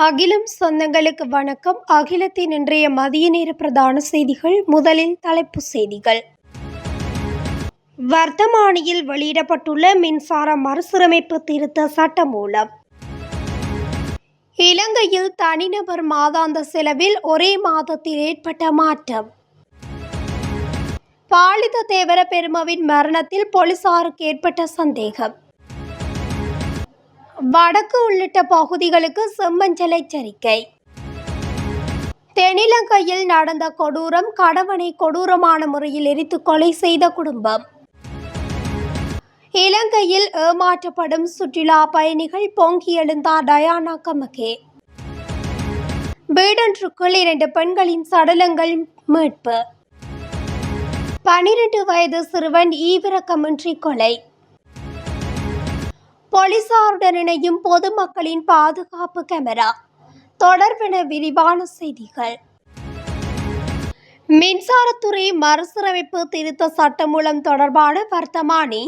அகிலம் சொந்தங்களுக்கு வணக்கம். அகிலத்தின் இன்றைய மதிய நேர பிரதான செய்திகள். முதலில் தலைப்பு செய்திகள். வர்த்தமானியில் வெளியிடப்பட்டுள்ள மின்சார மறுசீரமைப்பு திருத்த சட்டமூலம். இலங்கையில் தனிநபர் மாதாந்த செலவில் ஒரே மாதத்தில் ஏற்பட்ட மாற்றம். பாலித தேவர பெருமவின் மரணத்தில் போலீசாருக்கு ஏற்பட்ட சந்தேகம். வடக்கு உள்ளிட்ட பகுதிகளுக்கு செம்மஞ்சள் எச்சரிக்கை தென்னிலங்கையில் நடந்த கொடூரம் கணவனை கொடூரமான முறையில் எரித்து கொலை செய்த குடும்பம். இலங்கையில் ஏமாற்றப்படும் சுற்றுலா பயணிகள் பொங்கி எழுந்தார் டயானா கமகே. வீடொன்றுக்குள் இரண்டு பெண்களின் சடலங்கள் மீட்பு. பனிரெண்டு வயது சிறுவன் ஈவிரக்கமின்றி கொலை. போலீசாருடன் இணையும் பொதுமக்களின் பாதுகாப்பு கேமரா. தொடர்பென விரிவான செய்திகள். மின்சாரத்துறை மறுசீரமைப்பு திருத்த சட்டமூலம் தொடர்பான வர்த்தமானி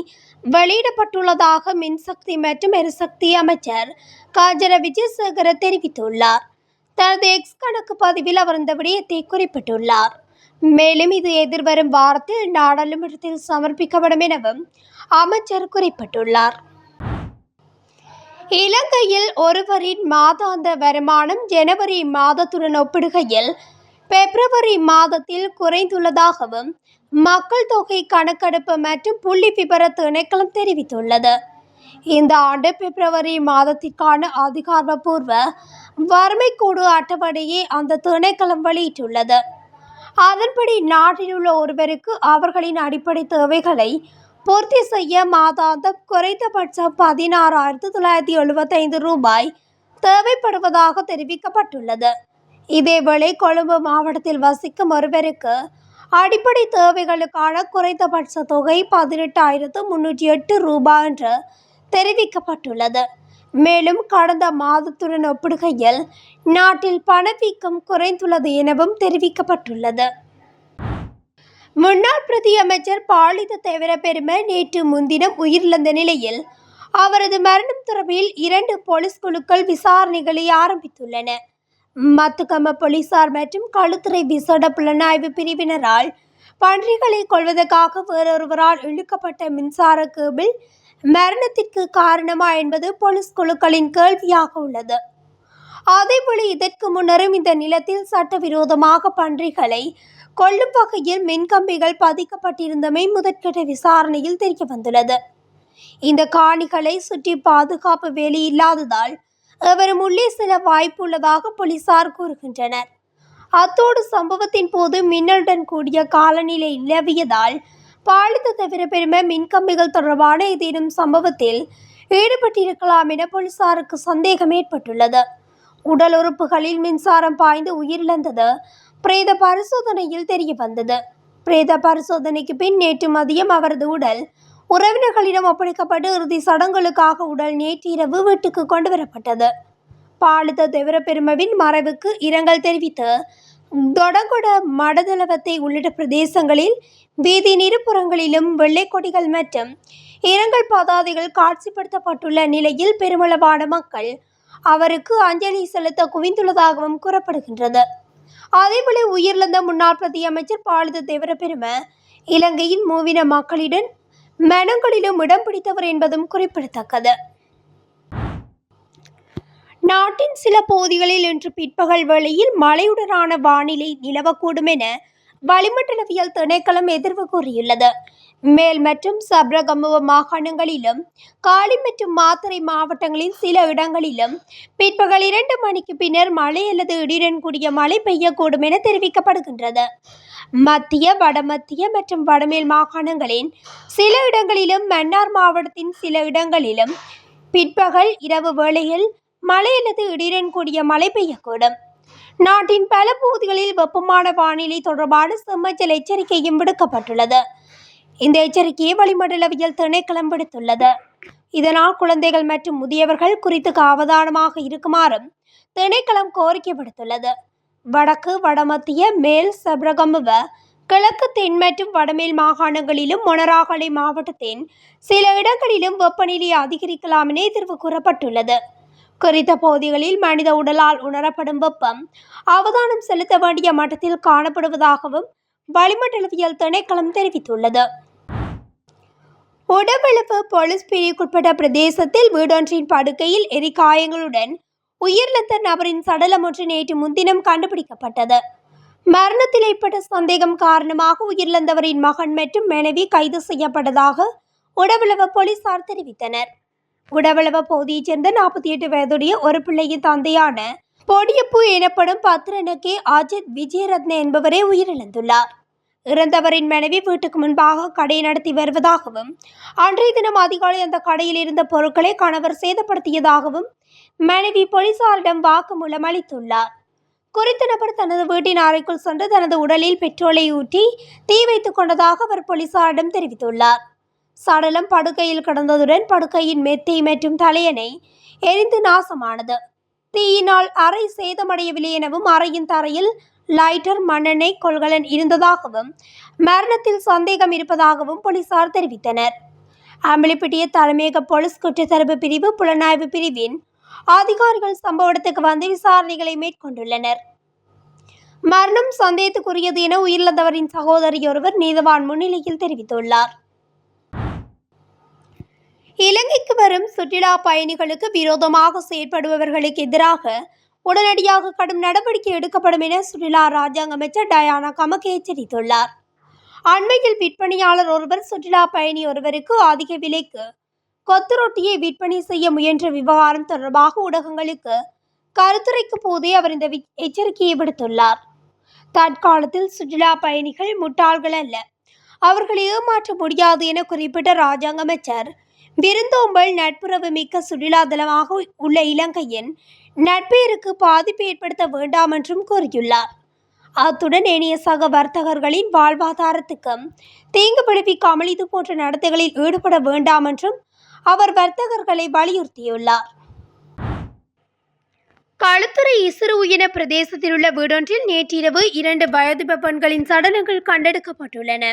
வெளியிடப்பட்டுள்ளதாக மின்சக்தி மற்றும் எரிசக்தி அமைச்சர் காஜர விஜயசேகர தெரிவித்துள்ளார். தனது எக்ஸ் கணக்கு பதிவில் அவர் இந்த விடயத்தை குறிப்பிட்டுள்ளார். மேலும் இது எதிர்வரும் வாரத்தில் நாடாளுமன்றத்தில் சமர்ப்பிக்கப்படும் எனவும் அமைச்சர் குறிப்பிட்டுள்ளார். இலங்கையில் ஒருவரின் மாதாந்த வருமானம் ஜனவரி மாதத்துடன் ஒப்பிடுகையில் பிப்ரவரி மாதத்தில் குறைந்துள்ளதாகவும் மக்கள் தொகை கணக்கெடுப்பு மற்றும் புள்ளி விபர திணைக்களம் தெரிவித்துள்ளது. இந்த ஆண்டு பிப்ரவரி மாதத்திற்கான அதிகாரப்பூர்வ வறுமை கூடு அட்டவணையை அந்த திணைக்களம் வெளியிட்டுள்ளது. அதன்படி நாட்டில் உள்ள ஒருவருக்கு அவர்களின் அடிப்படை தேவைகளை பூர்த்தி செய்ய மாதாந்தம் குறைந்தபட்சம் பதினாறாயிரத்து தொள்ளாயிரத்தி எழுபத்தைந்து ரூபாய் தேவைப்படுவதாக தெரிவிக்கப்பட்டுள்ளது. இதேவேளை கொழும்பு மாவட்டத்தில் வசிக்கும் ஒருவருக்கு அடிப்படை தேவைகளுக்கான குறைந்தபட்ச தொகை பதினெட்டாயிரத்து முன்னூற்றி எட்டு ரூபாய் என்று தெரிவிக்கப்பட்டுள்ளது. மேலும் கடந்த மாதத்துடன் ஒப்பிடுகையில் நாட்டில் பணவீக்கம் குறைந்துள்ளது எனவும் தெரிவிக்கப்பட்டுள்ளது. முன்னாள் பிரதியமைச்சர் பாலித தேவர பெருமை நேற்று முன்தினம் உயிரிழந்த நிலையில் அவரது மரணம் தொடர்பில் இரண்டு போலீஸ் குழுக்கள் விசாரணைகளை ஆரம்பித்துள்ளன. மத்துக்கம போலீசார் மற்றும் களுத்துறை விசேட புலனாய்வு பிரிவினரால் பன்றிகளை கொள்வதற்காக வேறொருவரால் இழுக்கப்பட்ட மின்சார கேபிள் மரணத்திற்கு காரணமா என்பது போலீஸ் குழுக்களின் கேள்வியாக உள்ளது. அதேபோல இதற்கு முன்னரும் இந்த நிலத்தில் சட்டவிரோதமாக பன்றிகளை கொல்லும் வகையில் மின்கம்பிகள் பதிக்கப்பட்டிருந்தமை முதற்கட்ட விசாரணையில் தெரிய வந்துள்ளது இந்த காணிகளை சுற்றி பாதுகாப்பு வேலி இல்லாததால் எவரும் உள்ளே செல்ல வாய்ப்புள்ளதாக போலீசார் கூறுகின்றனர். அத்தோடு சம்பவத்தின் போது மின்னலுடன் கூடிய காலநிலை நிலவியதால் பாலித்த தவிர பெருமை மின்கம்பிகள் தொடர்பான ஏதேனும் சம்பவத்தில் ஈடுபட்டிருக்கலாம் என போலீசாருக்கு சந்தேகம் ஏற்பட்டுள்ளது. உடல் உறுப்புகளில் மின்சாரம் பாய்ந்து உயிரிழந்தது பிரேத பரிசோதனையில் தெரிய வந்தது. பிரேத பரிசோதனைக்கு பின் நேற்று மதியம் அவரது உடல் உறவினர்களிடம் ஒப்படைக்கப்பட்டு இறுதி சடங்குகளுக்காக உடல் நேற்று இரவு வீட்டுக்கு கொண்டு வரப்பட்டது. பாலித திவரபெருமவின் மறைவுக்கு இரங்கல் தெரிவித்து தொடங்குட மடதளவத்தை உள்ளிட்ட பிரதேசங்களில் வீதியின் இருபுறங்களிலும் வெள்ளை கொடிகள் மற்றும் இரங்கல் பதாதைகள் காட்சிப்படுத்தப்பட்டுள்ள நிலையில் பெருமளவான மக்கள் அவருக்கு அஞ்சலி செலுத்த குவிந்துள்ளதாகவும் கூறப்படுகின்றது. அதேபோல உயிரிழந்த முன்னாள் பிரதி அமைச்சர் பாலித தேவர பெரும இலங்கையின் மூவின மக்களிடம் மனங்களிலும் இடம் பிடித்தவர் என்பதும் குறிப்பிடத்தக்கது. நாட்டின் சில பகுதிகளில் இன்று பிற்பகல் வேளையில் மழையுடனான வானிலை நிலவக்கூடும் என வளிமண்டலவியல் திணைக்களம் எதிர்வு கூறியுள்ளது. மேல் மற்றும் சப்ரகமுவ மாகாணங்களிலும் காலி மற்றும் மாத்தறை மாவட்டங்களின் சில இடங்களிலும் பிற்பகல் இரண்டு மணிக்கு பின்னர் மழை அல்லது இடியுடன் கூடிய மழை பெய்யக்கூடும் என தெரிவிக்கப்படுகின்றது. மத்திய வடமத்திய மற்றும் வடமேல் மாகாணங்களின் சில இடங்களிலும் மன்னார் மாவட்டத்தின் சில இடங்களிலும் பிற்பகல் இரவு வேளையில் மழை அல்லது இடியுடன் கூடிய மழை பெய்யக்கூடும். நாட்டின் பல பகுதிகளில் வெப்பமான வானிலை தொடர்பான செம்மஞ்சல் எச்சரிக்கையும் விடுக்கப்பட்டுள்ளது. இந்த எச்சரிக்கையை வளிமண்டலவியல் திணைக்களம் விடுத்துள்ளது. இதனால் குழந்தைகள் மற்றும் முதியவர்கள் குறித்து அவதானமாக இருக்குமாறும் திணைக்களம் கோரிக்கை விடுத்துள்ளது. வடக்கு வடமத்திய மேல் சபரகமுவ கிழக்கு தென் மற்றும் வடமேல் மாகாணங்களிலும் மொனராகலை மாவட்டத்தின் சில இடங்களிலும் வெப்பநிலை அதிகரிக்கலாம் என எதிர்வு கூறப்பட்டுள்ளது. குறித்த பகுதிகளில் மனித உடலால் உணரப்படும் வெப்பம் அவதானம் செலுத்த வேண்டிய மட்டத்தில் காணப்படுவதாகவும் வளிமண்டலவியல் திணைக்களம் தெரிவித்துள்ளது. உடவிழப்பு போலீஸ் பிரிவுக்குட்பட்ட பிரதேசத்தில் வீடொன்றின் படுக்கையில் எரிகாயங்களுடன் உயிரிழந்த நபரின் சடலம் ஒன்று நேற்று முன்தினம் கண்டுபிடிக்கப்பட்டது. மரணத்தில் ஏற்பட்ட சந்தேகம் காரணமாக உயிரிழந்தவரின் மகன் மற்றும் மனைவி கைது செய்யப்பட்டதாக உடவளவு போலீசார் தெரிவித்தனர். உடவளவ பகுதியைச் சேர்ந்த நாற்பத்தி எட்டு வயதுடைய ஒரு பிள்ளையின் தந்தையான பொடியப்பு எனப்படும் பத்ரனுக்கே அஜித் விஜயரத்ன என்பவரே உயிரிழந்துள்ளார். இறந்தவரின் மனைவி வீட்டுக்கு முன்பாக கடை நடத்தி வருவதாகவும் அன்றைய தினம் அதிகாலை அந்த கடையில் இருந்த பொருட்களை கணவர் சேதப்படுத்தியதாகவும் மனைவி போலீசாரிடம் வாக்குமூலம் அளித்துள்ளார். குறித்த நபர் தனது வீட்டின் அறைக்குள் சென்று தனது உடலில் பெட்ரோலை ஊற்றி தீ வைத்துக் கொண்டதாக அவர் போலீசாரிடம் தெரிவித்துள்ளார். சடலம் படுக்கையில் கிடந்ததுடன் படுக்கையின் மெத்தை மற்றும் தலையணை எரிந்து நாசமானது. தீயினால் அறை சேதமடையவில்லை எனவும் அறையின் தரையில் லைட்டர் மண்ணெண்ணெய் கொள்கலன் இருந்ததாகவும் மரணத்தில் சந்தேகம் இருப்பதாகவும் போலீசார் தெரிவித்தனர். அம்பலிப்பட்டிய தலைமையக போலீஸ் குற்றத்தரப்பு பிரிவு புலனாய்வு பிரிவின் அதிகாரிகள் சம்பவ இடத்துக்கு வந்து விசாரணைகளை மேற்கொண்டுள்ளனர். மரணம் சந்தேகத்துக்குரியது என உயிரிழந்தவரின் சகோதரி ஒருவர் நீதவான் முன்னிலையில் தெரிவித்துள்ளார். இலங்கைக்கு வரும் சுற்றுலா பயணிகளுக்கு விரோதமாக செயற்படுபவர்களுக்கு எதிராக உடனடியாக கடும் நடவடிக்கை எடுக்கப்படும் என சுற்றுலா ராஜாங்க அமைச்சர் டயானா கமக் எச்சரித்துள்ளார் அண்மையில் விற்பனையாளர் ஒருவர் சுற்றுலா பயணி ஒருவருக்கு அதிக விலைக்கு கொத்து ரொட்டியை விற்பனை செய்ய முயன்ற விவகாரம் தொடர்பாக ஊடகங்களுக்கு கருத்துரைக்கும் போதே அவர் இந்த வி- எச்சரிக்கையை விடுத்துள்ளார். தற்காலத்தில் சுற்றுலா பயணிகள் முட்டாள்கள் அல்ல. அவர்களை ஏமாற்ற முடியாது என குறிப்பிட்ட ராஜாங்க அமைச்சர் விருந்தோம்பல் நட்புறவு மிக்க சுற்றுலா தலமாக உள்ள இலங்கையின் நட்பேருக்கு பாதிப்பு ஏற்படுத்த வேண்டாம் என்றும் கூறியுள்ளார். அத்துடன் ஏனைய சக வர்த்தகர்களின் வாழ்வாதாரத்துக்கும் தீங்கு விளைவிக்காமல் இது போன்ற நடத்தைகளில் ஈடுபட வேண்டாம் என்றும் அவர் வர்த்தகர்களை வலியுறுத்தியுள்ளார். களுத்துறை இசுரு உயன பிரதேசத்தில் உள்ள வீடொன்றில் நேற்றிரவு இரண்டு வயது பெண்களின் சடலங்கள் கண்டெடுக்கப்பட்டுள்ளன.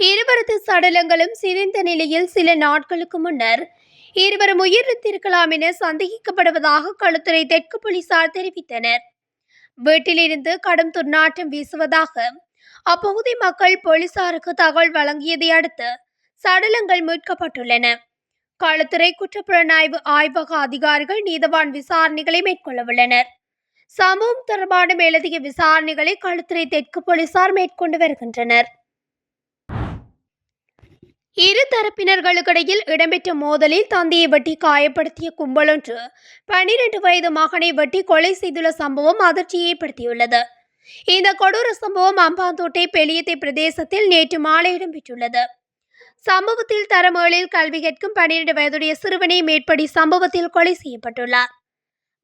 இருவரது சடலங்களும் சிதைந்த நிலையில் சில நாட்களுக்கு முன்னர் இருவரும் உயிரிழந்திருக்கலாம் என சந்தேகிக்கப்படுவதாக களுத்துறை தெற்கு போலீசார் தெரிவித்தனர். வீட்டிலிருந்து கடும் துர்நாற்றம் வீசுவதாக அப்பகுதி மக்கள் போலீசாருக்கு தகவல் வழங்கியதை அடுத்து சடலங்கள் மீட்கப்பட்டுள்ளன. களுத்துறை குற்றப்புலனாய்வு ஆய்வக அதிகாரிகள் நீதவான் விசாரணைகளை மேற்கொள்ளவுள்ளனர் சம்பவம் தொடர்பான மேலதிக விசாரணைகளை களுத்துறை தெற்கு போலீசார் மேற்கொண்டு வருகின்றனர். இரு தரப்பினர்களுக்கிடையில் இடம்பெற்ற மோதலில் தந்தையை வெட்டி காயப்படுத்திய கும்பலொன்று பன்னிரண்டு வயது மகனை வெட்டி கொலை செய்துள்ள சம்பவம் அதிர்ச்சியை ஏற்படுத்தியுள்ளது இந்த கொடூர சம்பவம் அம்பாந்தோட்டை பெலியத்தை பிரதேசத்தில் நேற்று மாலை இடம்பெற்றுள்ளது. சம்பவத்தில் தரமேளில் கல்வி கேட்கும் பன்னிரண்டு வயதுடைய சிறுவனை மேற்படி சம்பவத்தில் கொலை செய்யப்பட்டுள்ளார்.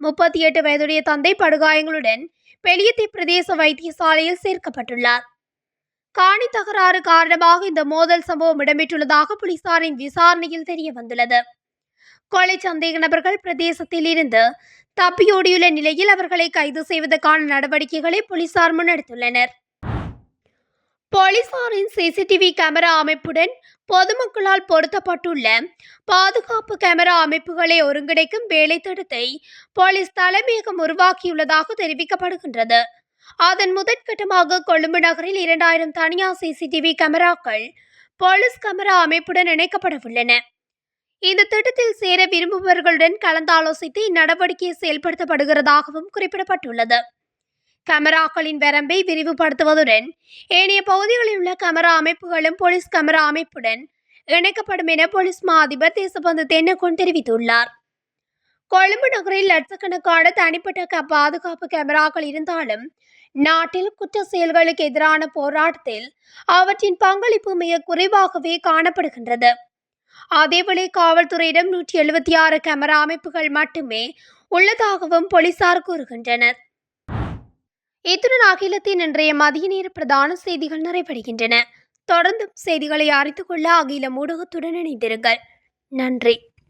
முப்பத்தி எட்டு வயதுடைய தந்தை படுகாயங்களுடன் பெலியத்தை பிரதேச வைத்தியசாலையில் சேர்க்கப்பட்டுள்ளார். காணி தகராறு காரணமாக இந்த மோதல் சம்பவம் இடம்பெற்றுள்ளதாக போலீசாரின் விசாரணையில் தெரிய வந்துள்ளது கொலை சந்தேக நபர்கள் பிரதேசத்தில் இருந்து தப்பியோடியுள்ள நிலையில் அவர்களை கைது செய்வதற்கான நடவடிக்கைகளை போலீசார் முன்னெடுத்துள்ளனர். போலீசாரின் சிசிடிவி கேமரா அமைப்புடன் பொதுமக்களால் பொருத்தப்பட்டுள்ள பாதுகாப்பு கேமரா அமைப்புகளை ஒருங்கிணைக்கும் வேலை திட்டத்தை போலீஸ் தலைமையகம் உருவாக்கியுள்ளதாக தெரிவிக்கப்படுகின்றது. அதன் முதற்கட்டமாக கொழும்பு நகரில் இரண்டாயிரம் தனியார் சிசிடிவி கேமராக்கள் போலீஸ் கேமரா அமைப்புடன் இணைக்கப்பட உள்ளன இந்த திட்டத்தில் சேர விரும்புபவர்களுடன் கலந்தாலோசித்து இந்நடவடிக்கை செயல்படுத்தப்படுகிறதாகவும் குறிப்பிடப்பட்டுள்ளது. கேமராக்களின் வரம்பை விரிவுபடுத்துவதுடன் ஏனைய பகுதிகளில் உள்ள கேமரா அமைப்புகளும் போலீஸ் கேமரா அமைப்புடன் இணைக்கப்படும் என போலீஸ் மா அதிபர் தேசபந்து தென்னகோன் தெரிவித்துள்ளார். கொழும்பு நகரில் லட்சக்கணக்கான தனிப்பட்ட பாதுகாப்பு கேமராக்கள் இருந்தாலும் நாட்டில் குற்ற செயல்களுக்கு எதிரான போராட்டத்தில் அவற்றின் பங்களிப்பு மிக குறைவாகவே காணப்படுகின்றது. அதேவேளை காவல்துறையிடம் நூற்றி எழுபத்தி ஆறு கேமரா அமைப்புகள் மட்டுமே உள்ளதாகவும் போலீசார் கூறுகின்றனர். இத்துடன் அகிலத்தின் இன்றைய மதிய நேர பிரதான செய்திகள் நிறைவடைகின்றன. தொடர்ந்தும் செய்திகளை அறிந்து கொள்ள அகில ஊடகத்துடன் இணைந்திருங்கள். நன்றி.